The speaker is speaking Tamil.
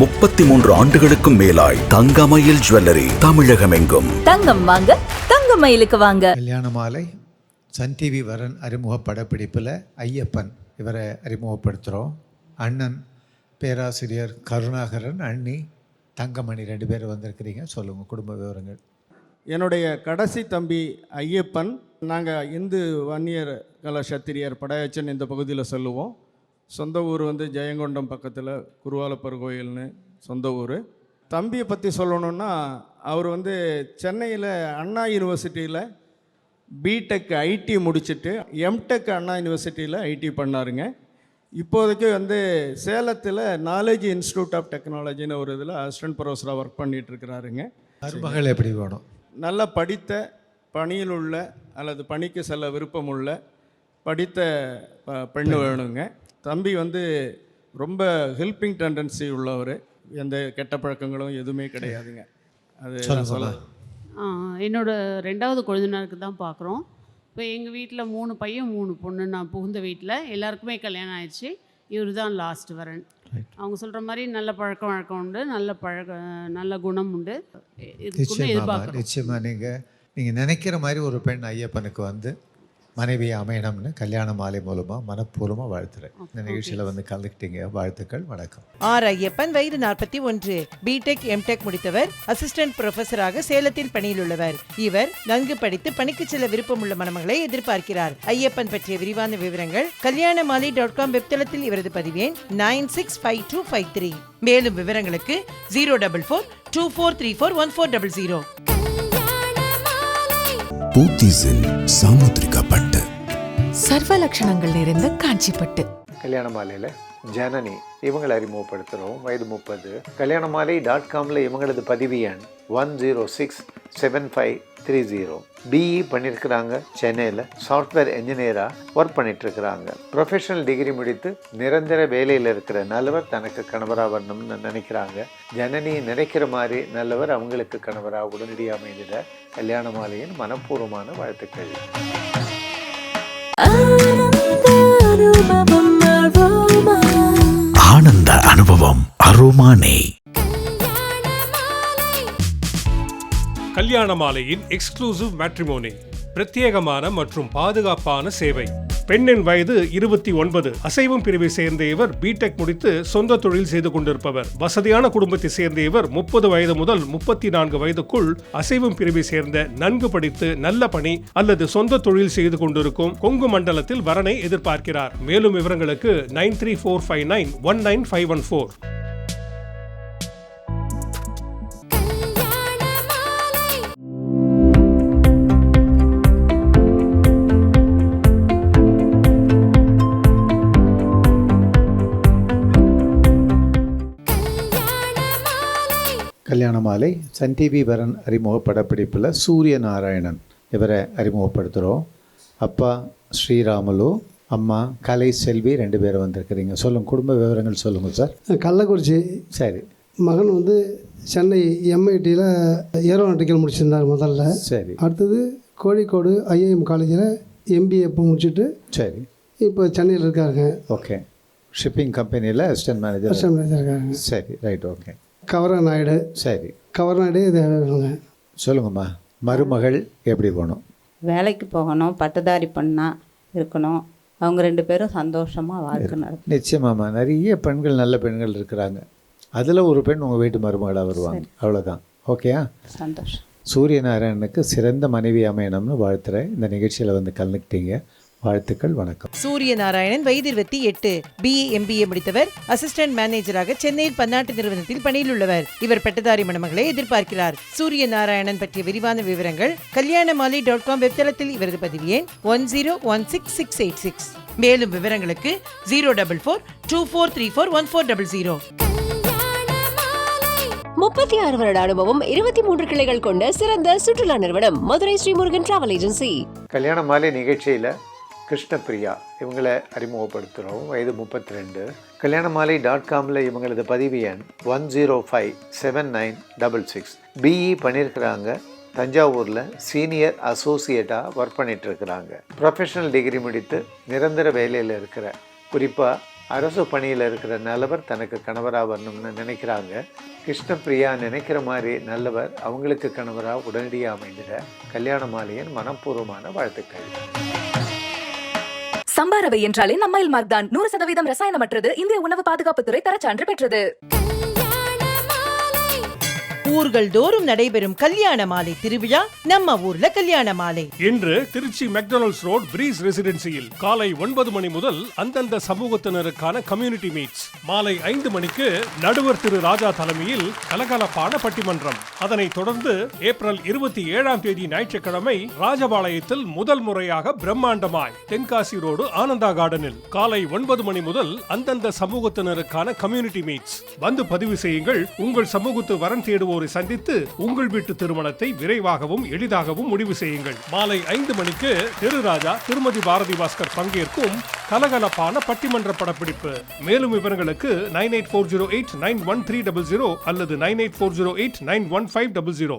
முப்பத்தி மூன்று ஆண்டுகளுக்கும் மேலாய் தங்கமயில் ஜுவல்லரி தமிழகமெங்கும். தங்கம் வாங்க தங்க மயிலுக்கு வாங்க. கல்யாண மாலை சன் டிவி வரன் அறிமுக படப்பிடிப்பில் ஐயப்பன் இவரை அறிமுகப்படுத்துகிறோம் அண்ணன் பேராசிரியர் கருணாகரன் அண்ணி தங்கமணி ரெண்டு பேரும் வந்திருக்கிறீங்க. சொல்லுங்கள் குடும்ப விவரங்கள். என்னுடைய கடைசி தம்பி ஐயப்பன். நாங்கள் இந்து வன்னியர் கல சத்திரியர் படையாச்சன் இந்த பகுதியில் சொல்லுவோம். சொந்த ஊர் வந்து ஜெயங்கொண்டம் பக்கத்தில் குருவாலப்பர் கோயில்னு சொந்த ஊர். தம்பியை பற்றி சொல்லணுன்னா அவர் வந்து சென்னையில் அண்ணா யூனிவர்சிட்டியில் பிடெக் ஐடி முடிச்சுட்டு எம்டெக் அண்ணா யூனிவர்சிட்டியில் ஐடி பண்ணாருங்க. இப்போதைக்கு வந்து சேலத்தில் நாலேஜ் இன்ஸ்டியூட் ஆஃப் டெக்னாலஜின்னு ஒரு இதில் அசிஸ்டன்ட் ப்ரொஃபஸராக ஒர்க் பண்ணிட்டு இருக்கிறாருங்க மருமகள் எப்படி வேணும் நல்ல படித்த பணியில் உள்ள அல்லது பணிக்கு செல்ல விருப்பமுள்ள படித்த ப- பெண்ணு வேணுங்க. தம்பி வந்து ரொம்ப ஹெல்பிங் டெண்டன்சி உள்ளவர். எந்த கெட்ட பழக்கங்களும் எதுவுமே கிடையாதுங்க. அது நான் சொல்ல ஆ, என்னோட ரெண்டாவது கொழுந்தனாருக்கு தான் பார்க்குறோம் இப்போ எங்கள் வீட்டில் மூணு பையன் மூணு பொண்ணு. நான் புகுந்த வீட்டில் எல்லாருக்குமே கல்யாணம் ஆயிடுச்சு. இவர் தான் லாஸ்ட் வரன். அவங்க சொல்கிற மாதிரி நல்ல பழக்க வழக்கம் உண்டு நல்ல பழக்க நல்ல குணம் உண்டு. இதுக்குன்னு நிச்சயமா எதிர்பார்க்குறோம். நிச்சயமா. நீங்கள் நீங்கள் நினைக்கிற மாதிரி ஒரு பெண் ஐயப்பனுக்கு வந்து மனைவி அமையணும்னு கல்யாண மாலை மூலமாக மனப்பூர்வமாக வாழ்த்துறேன். இந்த நிகழ்ச்சியில் வந்து கலந்துக்கிட்டீங்க. வாழ்த்துக்கள் வணக்கம். ஆர் ஐயப்பன் வயது நாற்பத்தி ஒன்று. பிடெக் எம்டெக் முடித்தவர். அசிஸ்டன்ட் புரொஃபசராக சேலத்தில் பணியில் உள்ளவர். இவர் நன்கு படித்து பணிக்கு செல்ல விருப்பமுள்ள மணமகளை எதிர்பார்க்கிறார். ஐயப்பன் பற்றிய விரிவான விவரங்கள் கல்யாண மாலை டாட் காம் வெப்தளத்தில் இவரது பதிவேன் nine six five two five three. மேலும் விவரங்களுக்கு zero double four two four three four one four double zero. பூத்திஸில் சாமுத்திரிகா பட்டு சர்வ லட்சணங்கள் நிறைந்த காஞ்சிப்பட்டு. கல்யாண மாலையில் ஜனனி இவங்களை அறிமுகப்படுத்துகிறோம் வயது முப்பது. கல்யாண மாலை டாட் காமில் இவங்களது பதிவு எண் one zero six seven five three zero BE பண்ணியிருக்கிறாங்க சென்னையில் சாஃப்ட்வேர் என்ஜினியராக ஒர்க் பண்ணிட்டு இருக்கிறாங்க ப்ரொஃபஷனல் டிகிரி முடித்து நிரந்தர வேலையில் இருக்கிற நல்லவர் தனக்கு கணவராக வரணும்னு நினைக்கிறாங்க. ஜனனி நினைக்கிற மாதிரி நல்லவர் அவங்களுக்கு கணவராக உடனடியாக அமைந்திட கல்யாண மாலையின் மனப்பூர்வமான வாழ்த்துக்கள். ஆனந்த அனுபவம் அரோமானே கல்யாண மாலையின் எக்ஸ்க்ளூசிவ் மேட்ரிமோனி பிரத்யேகமான மற்றும் பாதுகாப்பான சேவை. பெண்ணின் வயது இருபத்தி ஒன்பது. அசைவம் பிரிவை சேர்ந்த இவர் பிடெக் முடித்து சொந்த தொழில் செய்து கொண்டிருப்பவர். வசதியான குடும்பத்தை சேர்ந்த இவர் முப்பது வயது முதல் முப்பத்தி நான்கு வயதுக்குள் அசைவம் பிரிவை சேர்ந்த நன்கு படித்து நல்ல பணி அல்லது சொந்த தொழில் செய்து கொண்டிருக்கும் கொங்கு மண்டலத்தில் வரனை எதிர்பார்க்கிறார். மேலும் விவரங்களுக்கு nine three four five nine one nine five one four. மாலை சன் டிவி வரன் அறிமுக படப்பிடிப்பில் சூரிய நாராயணன் இவரை அறிமுகப்படுத்துகிறோம் அப்பா ஸ்ரீராமலு அம்மா கலை செல்வி ரெண்டு பேரும் வந்திருக்கிறீங்க. சொல்லுங்கள் குடும்ப விவரங்கள் சொல்லுங்கள் சார். கள்ளக்குறிச்சி சரி. மகன் வந்து சென்னை எம்ஐடியில் ஏரோநாட்டிக்கல் முடிச்சிருந்தார் முதல்ல. சரி. அடுத்தது கோழிக்கோடு ஐஏஎம் காலேஜில் எம்பிஏ இப்போ முடிச்சுட்டு சரி. இப்போ சென்னையில் இருக்காருங்க. ஓகே. ஷிப்பிங் கம்பெனியில் அசிஸ்டன்ட் மேனேஜர். அசிஸ்டன்ட் மேனேஜர் இருக்காங்க சரி ரைட் ஓகே. கவர நாயுடு சரி. கவர நாயுடு இது சொல்லுங்கம்மா மருமகள் எப்படி போகணும்? வேலைக்கு போகணும் பட்டதாரி பொண்ணா இருக்கணும். அவங்க ரெண்டு பேரும் சந்தோஷமாக வாழ்க்கை நடக்கும் நிச்சயமாம்மா. நிறைய பெண்கள் நல்ல பெண்கள் இருக்கிறாங்க. அதில் ஒரு பெண் உங்கள் வீட்டு மருமகளாக வருவாங்க. அவ்வளோதான் ஓகேயா? சந்தோஷம். சூரியநாராயணனுக்கு சிறந்த மனைவி அமையணும்னு வாழ்த்துறேன். இந்த நிகழ்ச்சியில் வந்து கலந்துக்கிட்டீங்க. வாழ்த்துக்கள் வணக்கம். சூரிய நாராயணன் வயது இருபத்தி எட்டு பிஏ எம்பிஏ முடித்தவர். அசிஸ்டன்ட் மேனேஜராக சென்னையில் பன்னாட்டு நிறுவனத்தில் பணியில் உள்ளவர். இவர் பட்டதாரி மணமகளை எதிர்பார்க்கிறார். சூரிய நாராயணன் பற்றிய விரிவான விவரங்கள் கல்யாண மாலை டாட் காம் வெப்தளத்தில் இவரது பதிவு எண் one zero one six six eight six. மேலும் விவரங்களுக்கு zero double four two four three four one four double zero. முப்பத்தி ஆறு வருட அனுபவம் இருபத்தி மூன்று கிளைகள் கொண்ட சிறந்த சுற்றுலா நிறுவனம் மதுரை ஸ்ரீமுருகன் டிராவல் ஏஜென்சி கல்யாண மாலை நிகழ்ச்சியில் கிருஷ்ணபிரியா இவங்களை அறிமுகப்படுத்துகிறோம் வயது முப்பத்தி ரெண்டு கல்யாணமாலை டாட் காமில் இவங்களது பதிவு எண் one zero five seven nine double six BE பண்ணியிருக்கிறாங்க தஞ்சாவூரில் சீனியர் அசோசியேட்டாக ஒர்க் பண்ணிகிட்ருக்கிறாங்க ப்ரொஃபஷனல் டிகிரி முடித்து நிரந்தர வேலையில் இருக்கிற குறிப்பாக அரசு பணியில் இருக்கிற நல்லவர் தனக்கு கணவராக வரணும்னு நினைக்கிறாங்க. கிருஷ்ணப்பிரியா நினைக்கிற மாதிரி நல்லவர் அவங்களுக்கு கணவராக உடனடியாக அமைந்திட கல்யாண மாலையின் மனப்பூர்வமான வாழ்த்துக்கள். சம்பாரவை என்றாலே நம்மையில் மார்க் தான் நூறு சதவீதம் ரசாயனமற்றது. இந்திய உணவு பாதுகாப்புத்துறை தரச்சான்று பெற்றது. ஊர்கள் தோறும் நடைபெறும் கல்யாண மாலை திருவிழா நம்ம ஊர்ல கல்யாண மாலை. இன்று திருச்சி மெக்டொனல்ட்ஸ் ரோட் பிரீஸ் ரெசிடென்சியில் காலை ஒன்பது மணி முதல் அந்தந்த சமூகத்தினருக்கான கம்யூனிட்டி மீட்ஸ் மாலை ஐந்து மணிக்கு நடுவர் திரு ராஜா தலைமையில் கலகலப்பான பட்டிமன்றம். அதனைத் தொடர்ந்து ஏப்ரல் இருபத்தி ஏழாம் தேதி ஞாயிற்றுக்கிழமை ராஜபாளையத்தில் முதல் முறையாக பிரம்மாண்டமாய் தென்காசி ரோடு ஆனந்தா கார்டனில் காலை ஒன்பது மணி முதல் அந்தந்த சமூகத்தினருக்கான கம்யூனிட்டி மீட்ஸ் வந்து பதிவு செய்யுங்கள். உங்கள் சமூகத்து வரன் தேடுவோர் சந்தித்து உங்கள் வீட்டு திருமணத்தை விரைவாகவும் எளிதாகவும் முடிவு செய்யுங்கள். மாலை ஐந்து மணிக்கு திருராஜா திருமதி பாரதி பாஸ்கர் பங்கேற்கும் கலகலப்பான பட்டிமன்ற படப்பிடிப்பு. மேலும் விவரங்களுக்கு nine eight four zero eight nine one three double zero அல்லது nine eight four zero eight nine one five double zero.